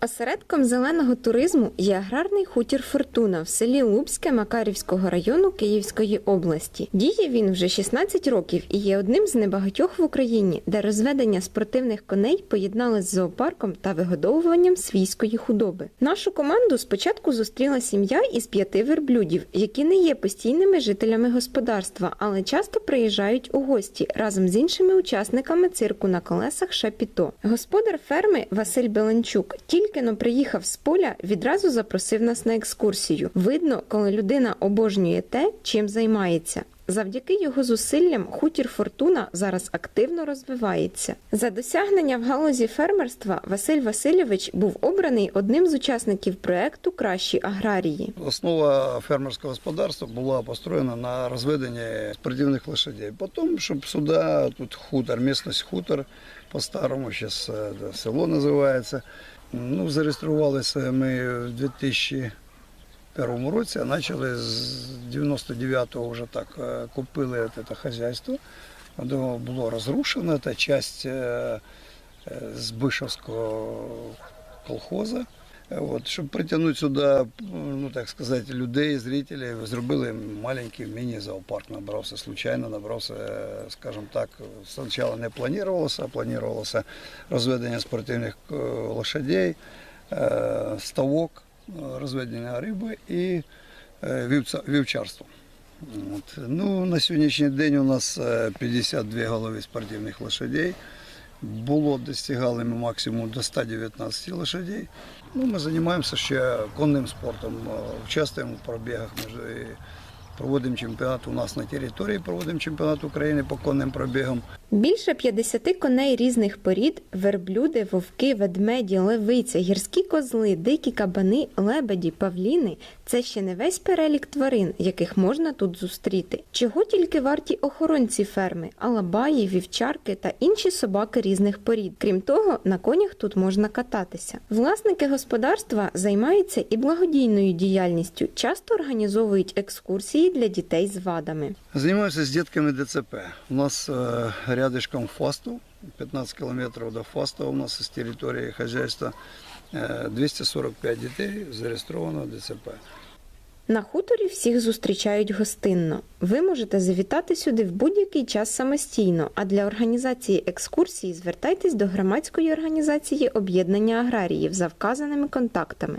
Осередком зеленого туризму є аграрний хутір Фортуна в селі Лубське Макарівського району Київської області. Діє він вже 16 років і є одним з небагатьох в Україні, де розведення спортивних коней поєднали з зоопарком та вигодовуванням свійської худоби. Нашу команду спочатку зустріла сім'я із п'яти верблюдів, які не є постійними жителями господарства, але часто приїжджають у гості разом з іншими учасниками цирку на колесах Шапіто. Господар ферми Василь Беленчук тільки но приїхав з поля, відразу запросив нас на екскурсію. Видно, коли людина обожнює те, чим займається. Завдяки його зусиллям хутір Фортуна зараз активно розвивається. За досягнення в галузі фермерства Василь Васильович був обраний одним з учасників проекту Кращі аграрії. Основа фермерського господарства була построєна на розведенні спортивних лошадей. Потім, щоб сюди, тут хутор, місцевість хутор, по-старому, зараз село називається. Ну, зареєструвалися ми в 2001 році, а почали з 99-го вже так е, купили це хазяйство. Воно було розрушено, це частина е, е, з Бишевського колхозу. От, щоб притягнути сюди, ну так сказати, людей, зрителей, зробили маленький міні-зоопарк. Набрався случайно, набрався, скажімо так, спочатку не планувалося, а планувалося розведення спортивних лошадей, ставок, розведення риби і е, вівчарство. От. Ну, на сьогоднішній день у нас е, 52 голови спортивних лошадей. Було достигали ми максимум до 119 лошадей. Ну, ми займаємося ще конним спортом, е, участвуємо в пробігах. Проводимо чемпіонат у нас на території, проводимо чемпіонат України по конним пробігам. Більше 50 коней різних порід, верблюди, вовки, ведмеді, левиця, гірські козли, дикі кабани, лебеді, павліни це ще не весь перелік тварин, яких можна тут зустріти. Чого тільки варті охоронці ферми, алабаї, вівчарки та інші собаки різних порід. Крім того, на конях тут можна кататися. Власники господарства займаються і благодійною діяльністю, часто організовують екскурсії для дітей з вадами. Займаюся з дітками ДЦП. У нас е, рядышком Фастов, 15 кілометрів до Фастова у нас з території хазяйства. Е, 245 дітей зареєстровано ДЦП. На хуторі всіх зустрічають гостинно. Ви можете завітати сюди в будь-який час самостійно, а для організації екскурсії звертайтесь до громадської організації об'єднання аграріїв за вказаними контактами.